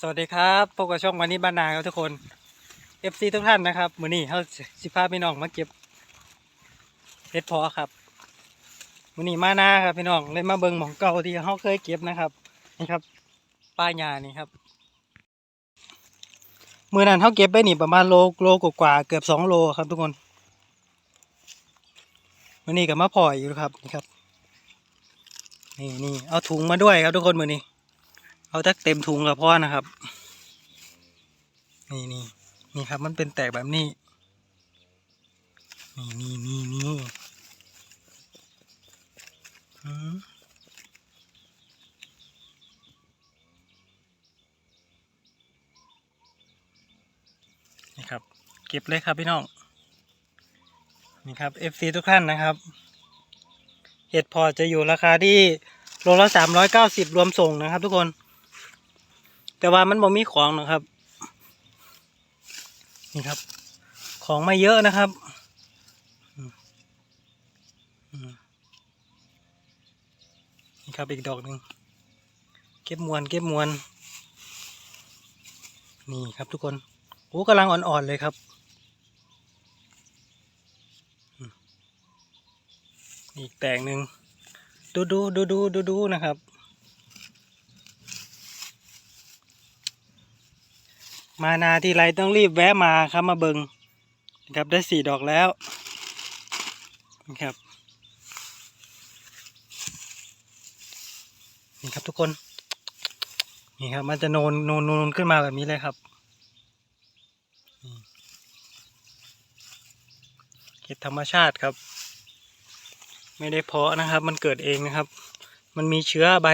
สวัสดีครับพบกับช่องวันนี้บ้านนาครับทุกคน FC ทุกท่านนะครับมือนี้เขาสิพาพี่น้องมาเก็บเห็ดพอครับมือนี้มานาครับพี่น้องเลยมาเบิงหมองเก่าที่เขาเคยเก็บนะครับนี่ครับ ป้ายยานี่ครับมือนั้นเขาเก็บไปนี่ประมาณโลโลกว่าเกือบสองโลครับทุกคนมือนี้กับมาพลอยอยู่ครับนี่ครับนี่นี่เอาถุงมาด้วยครับทุกคนมือนี้ เอาตักเต็มถุงกับพ่อนะครับ นี่นี่นี่ครับ มันเป็นแตกแบบนี้ นี่นี่นี่นี่นี่ครับ เก็บเลยครับพี่น้อง นี่ครับ FC ทุกท่านนะครับเห็ดพอจะอยู่ราคาที่โลละสามร้อยเก้าสิบรวมส่งนะครับทุกคน แต่ว่ามันบ่มีของนะครับ นี่ครับ ของไม่เยอะนะครับนี่ครับอีกดอกหนึ่งเก็บมวนเก็บมวนนี่ครับทุกคนโอ้กำลังอ่อนๆเลยครับอีกแตงหนึ่งดูดูดูดูดูดูนะครับ มานาที่ไรต้องรีบแวะมาครับมาเบิงนะครับได้สี่ดอกแล้วนะครับนี่ครับทุกคน นี่ครับ มันจะโนนโนนโนนขึ้นมาแบบนี้เลยครับเห็ดธรรมชาติครับ ไม่ได้เพาะนะครับ มันเกิดเองนะครับ มันมีเชื้อใบ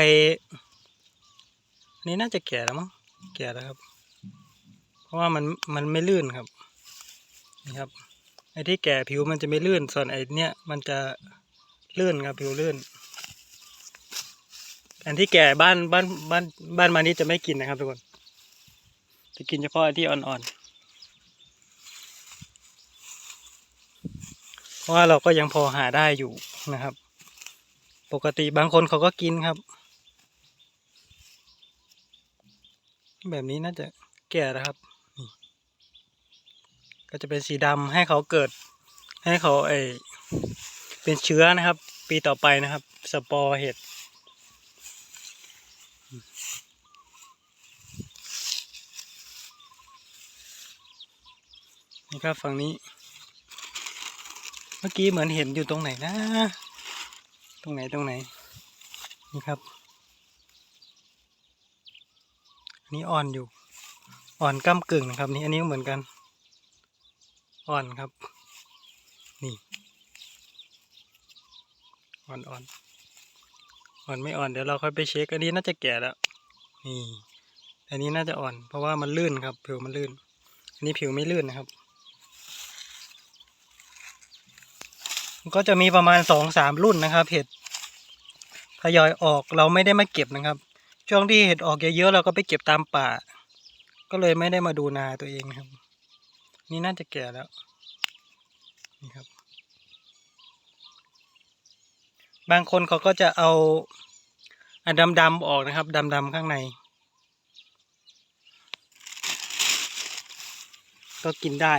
นนี้น่าจะแก่แล้วมั้งแก่แล้วครับ ราะว่ามันมันไม่ลื่นครับนี่ครับไอ้ที่แก่ผิวมันจะไม่ลื่น ส่วนไอ้เนี้ยมันจะลื่นครับผิวลื่น อันที่แก่บ้านบ้านบ้านบ้านมานี้จะไม่กินนะครับทุกคน จะกินเฉพาะอันที่อ่อนๆเพราะว่าเราก็ยังพอหาได้อยู่นะครับ ปกติบางคนเขาก็กินครับ แบบนี้น่าจะแก่แล้วครับ ก็จะเป็นสีดำให้เขาเกิด ให้เขาไอเป็นเชื้อนะครับ ปีต่อไปนะครับ สปอร์เห็ดนี่ครับฝั่งนี้ เมื่อกี้เหมือนเห็นอยู่ตรงไหนนะ ตรงไหนตรงไหน นี่ครับอันนี้อ่อนอยู่อ่อนก้ากึ่งนะครับนี่อันนี้ก็เหมือนกัน อ่อนครับ นี่ อ่อนอ่อนอ่อนไม่อ่อนเดี๋ยวเราค่อยไปเช็คอันนี้น่าจะแก่แล้ว นี่ อันนี้น่าจะอ่อน เพราะว่ามันลื่นครับ ผิวมันลื่น อันนี้ผิวไม่ลื่นนะครับก็จะมีประมาณสองสามรุ่นนะครับ เห็ดทยอยออกเราไม่ได้มาเก็บนะครับ ช่วงที่เห็ดออกเยอะๆเราก็ไปเก็บตามป่า ก็เลยไม่ได้มาดูนาตัวเองครับ นี่น่าจะแก่แล้ว นี่ครับ บางคนเขาก็จะเอาอันดำๆออกนะครับดำๆข้างใน ก็กินได้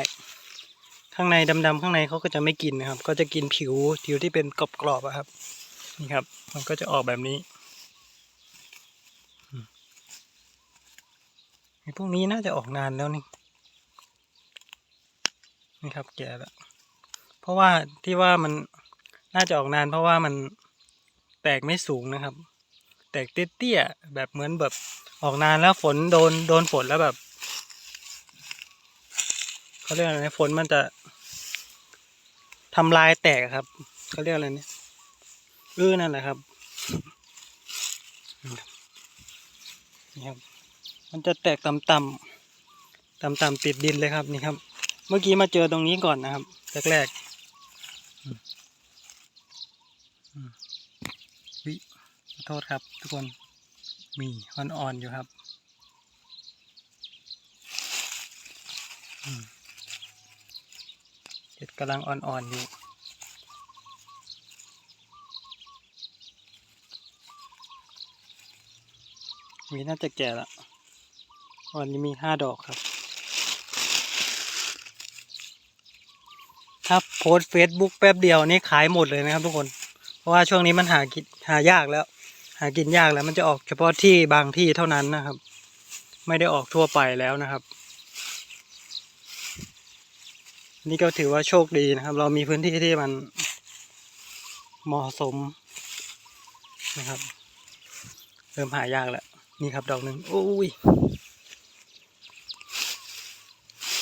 ข้างในดำๆข้างในเขาก็จะไม่กินนะครับ ก็จะกินผิวผิวที่เป็นกรอบๆอะครับ นี่ครับ มันก็จะออกแบบนี้ไอ้พวกนี้น่าจะออกนานแล้วนี่ นี่ครับแก่แล้ว เพราะว่าที่ว่ามันน่าจะออกนาน เพราะว่ามันแตกไม่สูงนะครับ แตกเตี้ยๆแบบเหมือนแบบออกนานแล้วฝนโดนโดนฝนแล้วแบบเขาเรียกอะไรฝนมันจะทำลายแตกครับเขาเรียกอะไรเนี่ยเออนั่นแหละครับนี่ครับ มันจะแตกต่ำๆต่ำๆติดดินเลยครับนี่ครับ เมื่อกี้มาเจอตรงนี้ก่อนนะครับแรกๆวิขอโทษครับทุกคนมีอ่อนๆอยู่ครับเห็ดกำลังอ่อนๆอยู่มีน่าจะแก่ล้ววันนี้มีห้าดอกครับ ถ้าโพสเฟซบุ๊กแป๊บเดียวนี่ขายหมดเลยนะครับทุกคน เพราะว่าช่วงนี้มันหากินหายากแล้ว หากินยากแล้วมันจะออกเฉพาะที่บางที่เท่านั้นนะครับ ไม่ได้ออกทั่วไปแล้วนะครับนี่ก็ถือว่าโชคดีนะครับ เรามีพื้นที่ที่มันเหมาะสมนะครับ เริ่มหายากแล้ว นี่ครับดอกหนึ่งโอ้ย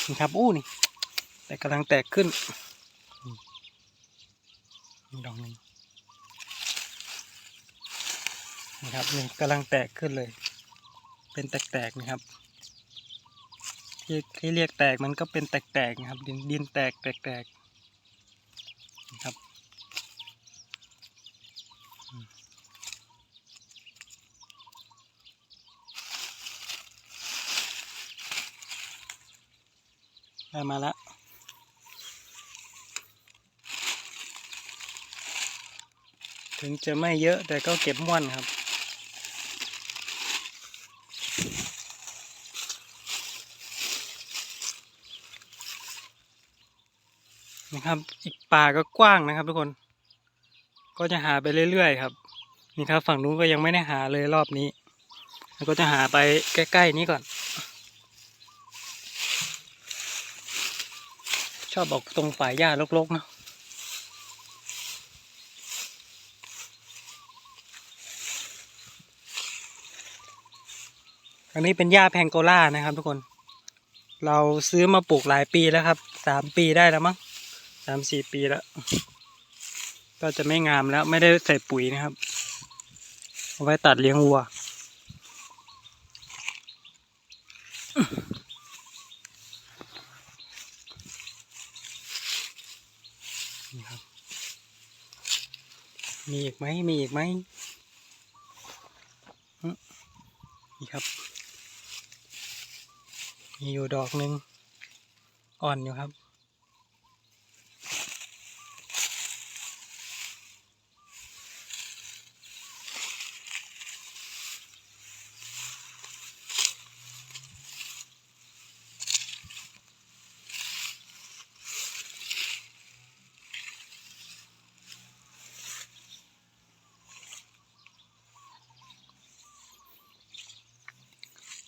นี่ครับอู้นี่แต่กำลังแตกขึ้น ดอกนึ่งนี่ครับนี่กำลังแตกขึ้นเลย เป็นแตกๆนะครับที่ที่เรียกแตกมันก็เป็นแตกๆนะครับ ดินดินแตกแตกๆนะครับได้มาแล้ว ถึงจะไม่เยอะแต่ก็เก็บม่วนครับ นะครับ อีกป่าก็กว้างนะครับทุกคน ก็จะหาไปเรื่อยๆครับ นี่ครับฝั่งนู้นก็ยังไม่ได้หาเลยรอบนี้ แล้วก็จะหาไปใกล้ๆนี้ก่อน ชอบออกตรงป่ายหญ้ารกๆเนาะ อันนี้เป็นหญ้าแพงโกล่านะครับ ทุกคน เราซื้อมาปลูกหลายปีแล้วครับ สามปีได้แล้วมั้งสามสี่ปีแล้ว ก็จะไม่งามแล้วไม่ได้ใส่ปุ๋ยนะครับ เอาไว้ตัดเลี้ยงวัว มีอีกไหมมีอีกไหมอืมนี่ครับ มีอยู่ดอกหนึ่งอ่อนอยู่ครับ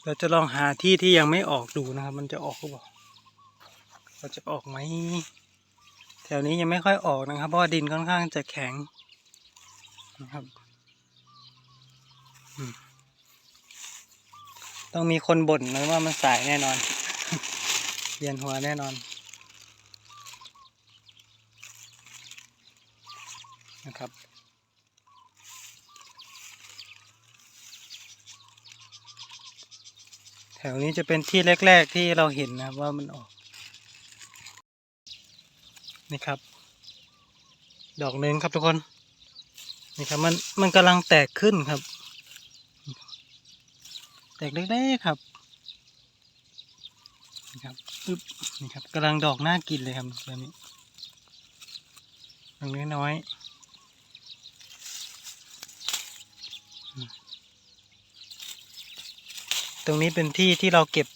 เราจะลองหาที่ที่ยังไม่ออกดูนะครับ มันจะออกหรือเปล่าเราจะออกไหม แถวนี้ยังไม่ค่อยออกนะครับ เพราะดินค่อนข้างจะแข็งนะครับต้องมีคนบ่นนะว่ามันสายแน่นอนเวียนหัวแน่นอนนะครับ ถวนี้จะเป็นที่แรก ๆที่เราเห็นนะว่ามันออก นี่ครับ ดอกหนึ่งครับทุกคน นี่ครับมันมันกำลังแตกขึ้นครับ แตกเล็กๆครับนี่ครับอึ๊บนี่ครับกำลังดอกน่ากินเลยครับแบบนี้ดอกน้อยๆอืม ตรงนี้เป็นที่ที่เราเก็บ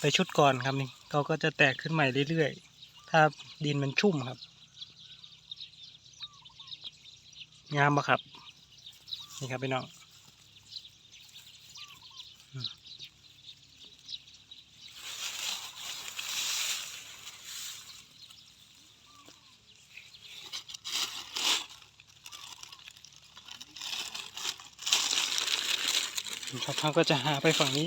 ไปชุดก่อนครับนี่เขาก็จะแตกขึ้นใหม่เรื่อยๆ ถ้าดินมันชุ่มครับ งามปะครับ นี่ครับพี่น้อง ครับเขาก็จะหาไปฝั่งนี้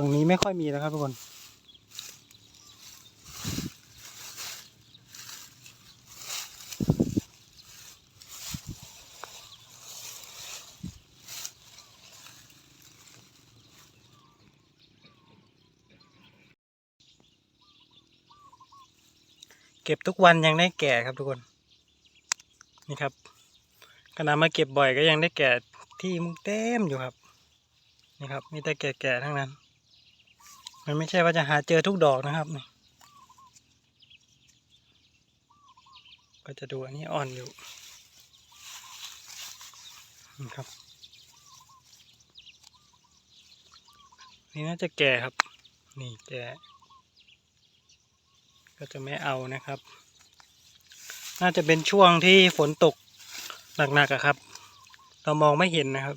ฝั่งนี้ไม่ค่อยมีแล้วครับทุกคนเก็บทุกวันยังได้แก่ครับทุกคนนี่ครับขณะมาเก็บบ่อยก็ยังได้แก่ที่มุงเต็มอยู่ครับนี่ครับมีแต่แก่ๆทั้งนั้น มันไม่ใช่ว่าจะหาเจอทุกดอกนะครับนี่ก็จะดูอันนี้อ่อนอยู่นะครับ นี่น่าจะแก่ครับ นี่แก่ก็จะไม่เอานะครับ น่าจะเป็นช่วงที่ฝนตกหนักๆครับ เรามองไม่เห็นนะครับ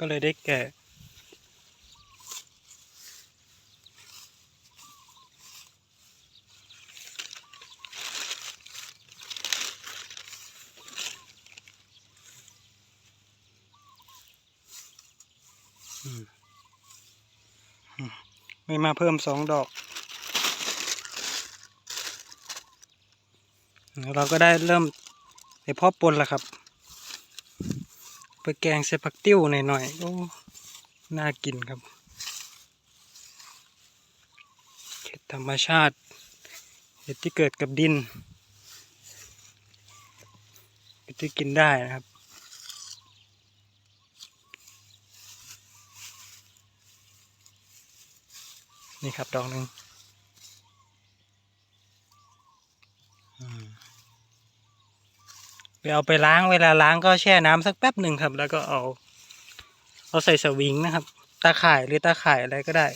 ก็เลยได้แก่ ไม่มาเพิ่มสองดอก เราก็ได้เริ่มในพ่อปนแล้วครับ ไปแกงใส่ผักติ้วหน่อยๆโอ้น่ากินครับเห็ดธรรมชาติเห็ดที่เกิดกับดินเห็ดที่กินได้นะครับ นี่ครับดอกหนึ่งไปเอาไปล้างเวลาล้างก็แช่น้ำสักแป๊บหนึ่งครับ แล้วก็เอา เอาใส่สวิงนะครับ ตาข่ายหรือตาข่ายอะไรก็ได้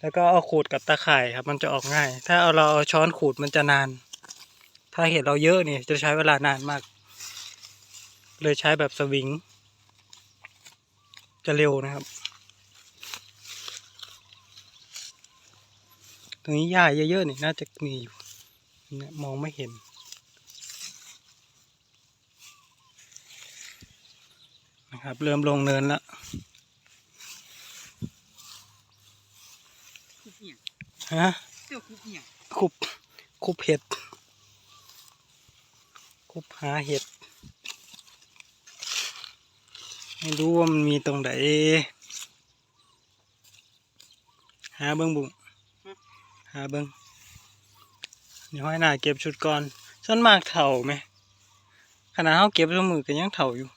แล้วก็เอาขูดกับตาข่ายครับ มันจะออกง่าย ถ้าเอาเราเอาช้อนขูดมันจะนาน ถ้าเห็ดเราเยอะเนี่ยจะใช้เวลานานมาก เลยใช้แบบสวิง จะเร็วนะครับ รงนี้หญ้าเยอะๆนี่น่าจะมีอยู่เนี่ยมองไม่เห็น นะครับ เริ่มลงเนินแล้วคุบเนี่ยฮะเจ้าคุบเนี่ยคุบคุบเห็ดคุบหาเห็ด ไม่รู้ว่ามันมีตรงไหนหาเบิ้งบุ้ง หาเบิ้งเดี๋ยวให้หน้าเก็บชุดก่อนส่วนมากเถ่าไหมขนาดเขาเก็บสมือก็ยังเถ่าอยู่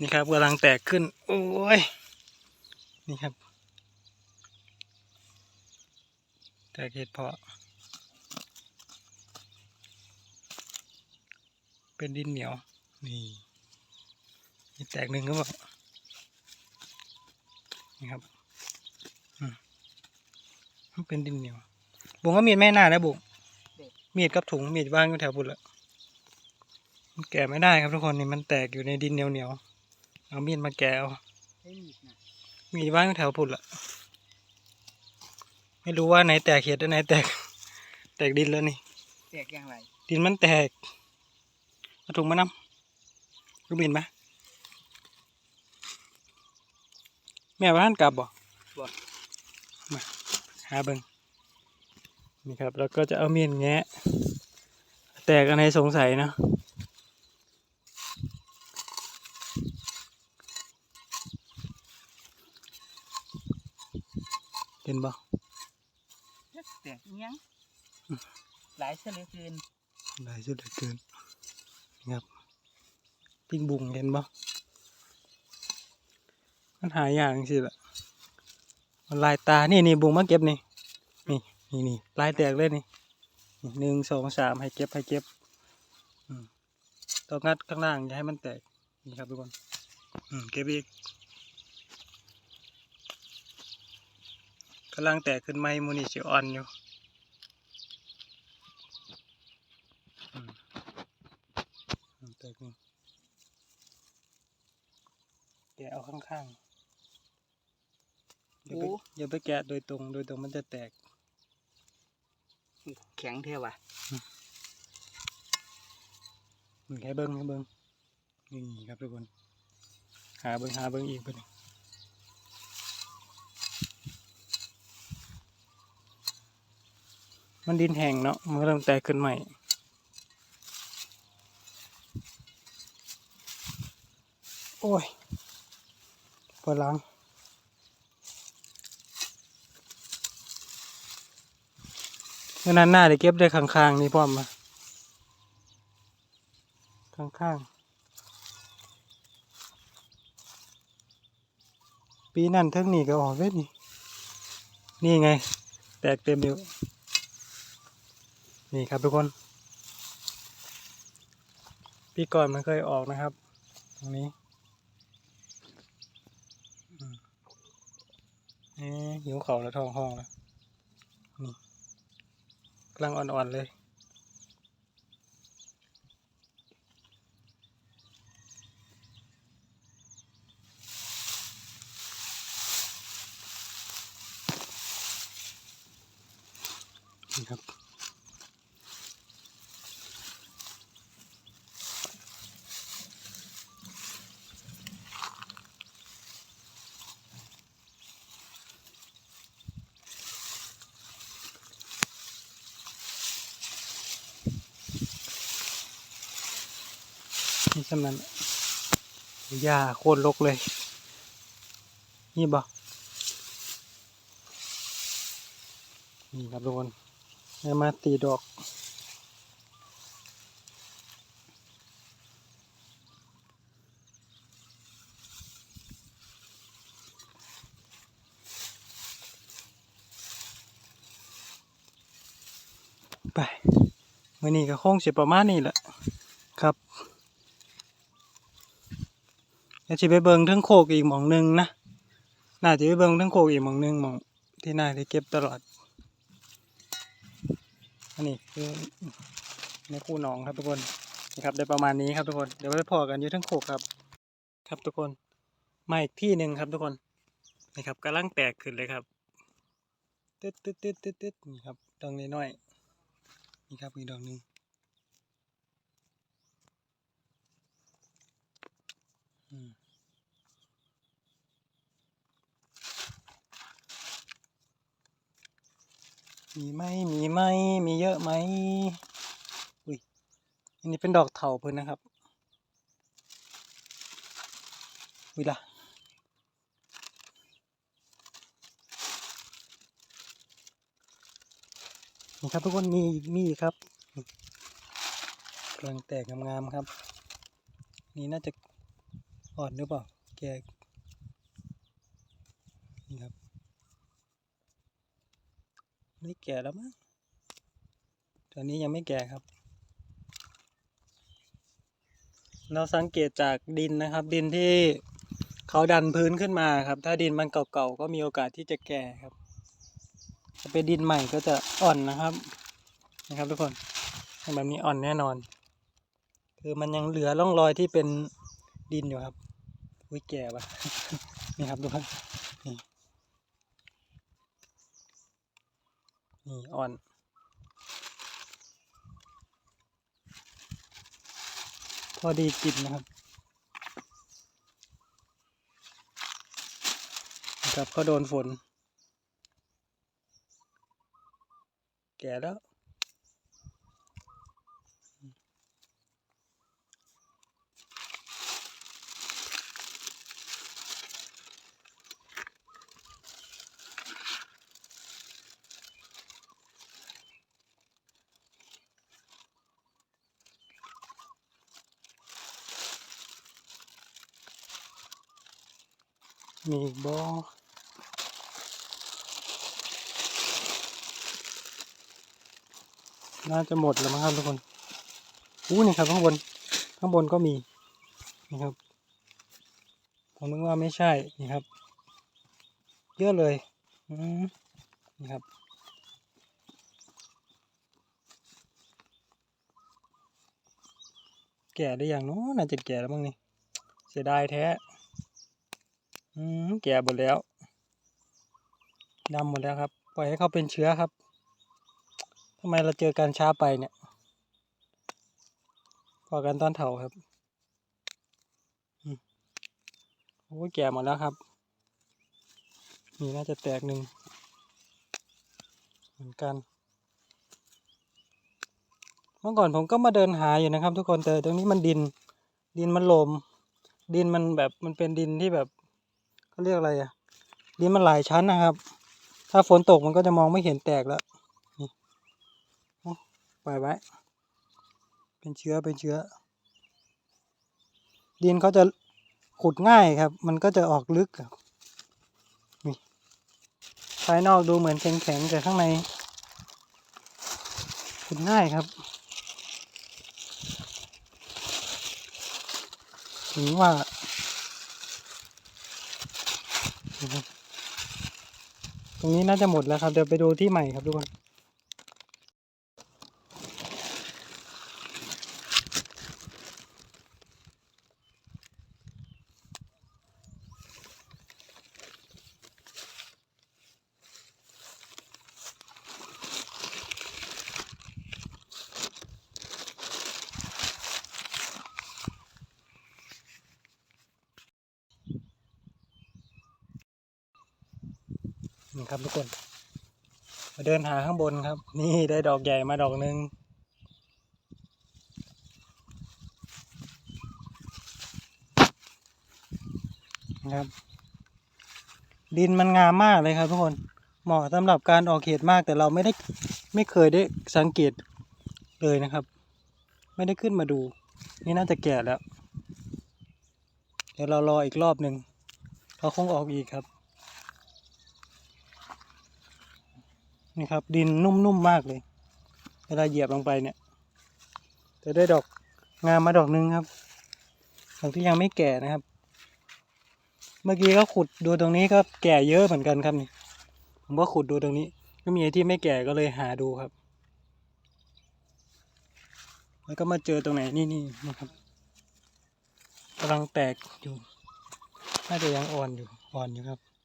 นี่ครับกำลังแตกขึ้น โอ้ย นี่ครับ แตกเห็ดเพาะ เป็นดินเหนียว นี่นี่แตกหนึ่งก็บอกนี่ครับ มันเป็นดินเหนียวบุงก็มีดแม่หน้าแล้วบุงมีดกับถุงมีดว่างอยู่แถวบุญละมันแกะไม่ได้ครับทุกคนนี่มันแตกอยู่ในดินเหนียวเหนียวๆเอามีดมาแกะเอาใช้มีดนะมีดว่างอยู่แถวบุญละไม่รู้ว่าไหนแตกเห็ดอันไหนแตก แตกดินแล้วนี่ แตกอย่างไร ดินมันแตกเอาถุงมานำรูบินไหมแม่ว่าท่านกลับบ่บ่มาหาเบิงนี่ครับแล้วก็จะเอามีดแงะ แตกอันไหนสงสัยนะเห็นบ่แตกอิหยังหลายเสียเหลือเกินหลายสุดเหลือเกินนี่ครับปิ้งบุงเห็นบ่มันหายอย่างสิละมันลายตานี่นี่บุงมาเก็บนี่ นี่นี่นี่ลายแตกเลยนี่นี่หนึ่งสองสามให้เก็บให้เก็บอืมต้องงัดข้างล่างอย่าให้มันแตกนี่ครับทุกคนอืมเก็บอีกกำลังแตกขึ้นไหมมูนิชิออนอยู่อืมอืมแตกนี่แกะเอาข้างๆอย่าไปอย่าไปแกะโดยตรง โดยตรงมันจะแตก แข็งเท่ว่ะนี่ให้เบิ้งให้เบิ้งนี่ครับทุกคน หาเบิ้งหาเบิ้งอีกเบิ้งมันดินแห้งเนาะ มันเริ่มแตกขึ้นใหม่โอ้ยปวดหลัง มื่อนั้นหน้าได้เก็บได้ข้างๆนี่พร้อมาข้างๆ ปีนั้นเทั้งนี้ก็ออกเว้ยนี่นี่ไง แตกเต็มอยู่ นี่ครับทุกคน ปีก่อนมันเคยออกนะครับ ตรงนี้อืมเอ๊ะหิวเข่าแล้วท้องห้องแล้ว กำลังอ่อนๆเลย นี่สำนันหญ้าโคตรรกเลย นี่บ่นี่ครับทุกคนมาตีดอกไปมื่อนี้ก็คงสิประมาณนี้แหละ ครับ เดี๋ยวสิไปเบิงทั้งโคกอีกหมองหนึ่งนะน่าจะไปเบิงทั้งโคกอีกหมองหนึ่งหมองที่น่าจะเก็บตลอด อันนี้คือในคู่หนองครับทุกคนนี่ครับได้ประมาณนี้ครับทุกคนเดี๋ยวไปพอกันอยู่ทั้งโคกครับ ครับทุกคนมาอีกที่หนึ่งครับทุกคนนี่ครับกำลังแตกขึ้นเลยครับตึ๊ดตึ๊ดตึ๊ดตึ๊ดตึ๊ดนี่ครับดอกน้อยนี่ครับอีกดอกหนึ่งอืม มีไหมมีไหมมีเยอะไหมอุ้ยอันนี้เป็นดอกเถาเพิ่นนะครับวิล่ะนี่ครับทุกคนมีมีครับกำลังแตกงามๆครับ นี่น่าจะอ่อนหรือเปล่าแก่นี่ครับ ไม่แก่แล้วมั้งตอนนี้ยังไม่แก่ครับ เราสังเกตจากดินนะครับ ดินที่เขาดันพื้นขึ้นมาครับ ถ้าดินมันเก่าๆก็มีโอกาสที่จะแก่ครับถ้าเป็นดินใหม่ก็จะอ่อนนะครับ นะครับทุกคนแบบนี้อ่อนแน่นอน คือมันยังเหลือร่องรอยที่เป็นดินอยู่ครับอุ้ยแก่ปะนี่ครับทุกคนนี่ นี่อ่อนพอดีกินนะครับนะครับก็โดนฝน แก่แล้ว มีอีกบอน่าจะหมดแล้วมั้งครับทุกคนอู้นี่ครับข้างบน ข้างบนก็มีนะครับ ผมนึกว่าไม่ใช่ นี่ครับ เยอะเลยอืมนี่ครับ แก่ได้อย่างน้น่าจะแก่แล้วมั้งนี่ เสียดายแท้ อืมแก่หมดแล้วดำหมดแล้วครับ ปล่อยให้เขาเป็นเชื้อครับทำไมเราเจอการช้าไปเนี่ยพอกันตอนเถาครับโอ้แก่หมดแล้วครับ นี่น่าจะแตกหนึ่งเหมือนกัน เมื่อก่อนผมก็มาเดินหาอยู่นะครับ ทุกคนแต่ตรงนี้มันดิน ดินมันลม ดินมันแบบมันเป็นดินที่แบบ เขาเรียกอะไรอะดินมันหลายชั้นนะครับ ถ้าฝนตกมันก็จะมองไม่เห็นแตกแล้วนี่ปล่อยไว้ เป็นเชื้อเป็นเชื้อ ดินเขาจะขุดง่ายครับ มันก็จะออกลึกครับนี่ภายนอกดูเหมือนแข็งๆแต่ข้างในขุดง่ายครับถึงว่านะครับ ตรงนี้น่าจะหมดแล้วครับ เดี๋ยวไปดูที่ใหม่ครับทุกคน ครับทุกคน มาเดินหาข้างบนครับ นี่ได้ดอกใหญ่มาดอกหนึ่งนะครับ ดินมันงามมากเลยครับทุกคนเหมาะสำหรับการออกเห็ดมากแต่เราไม่ได้ไม่เคยได้สังเกตเลยนะครับ ไม่ได้ขึ้นมาดู นี่น่าจะแก่แล้ว เดี๋ยวเรารออีกรอบหนึ่งเขาคงออกอีกครับ นี่ครับ ดินนุ่มๆมากเลย เวลาเหยียบลงไปเนี่ยจะได้ดอกงามมาดอกหนึงครับดอกที่ยังไม่แก่นะครับ เมื่อกี้ก็ขุดดูตรงนี้ก็แก่เยอะเหมือนกันครับนี่ผมก็ขุดดูตรงนี้ ก็มีไอที่ไม่แก่ก็เลยหาดูครับ แล้วก็มาเจอตรงไหนนี่นี่นะครับกำลังแตกอยู่น่าจะยังอ่อนอยู่อ่อนอยู่ครับ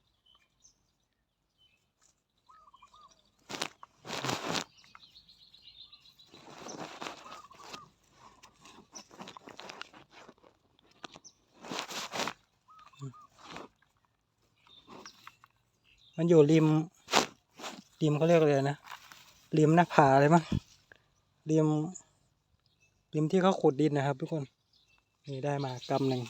มันอยู่ริม ริมเขาเรียกอะไรนะ ริมหน้าผาเลยมั้ง ริม ริมที่เขาขุดดินนะครับทุกคน นี่ได้มากำหนึ่ง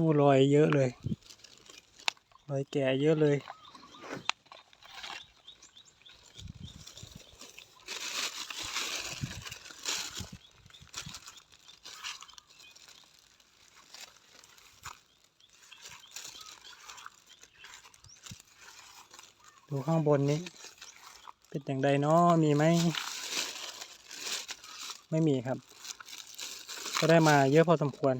โอ้รอยเยอะเลยรอยแก่เยอะเลย ดูข้างบนนี้ เป็นอย่างใดเนาะมีไหม ไม่มีครับ ก็ได้มาเยอะพอสมควร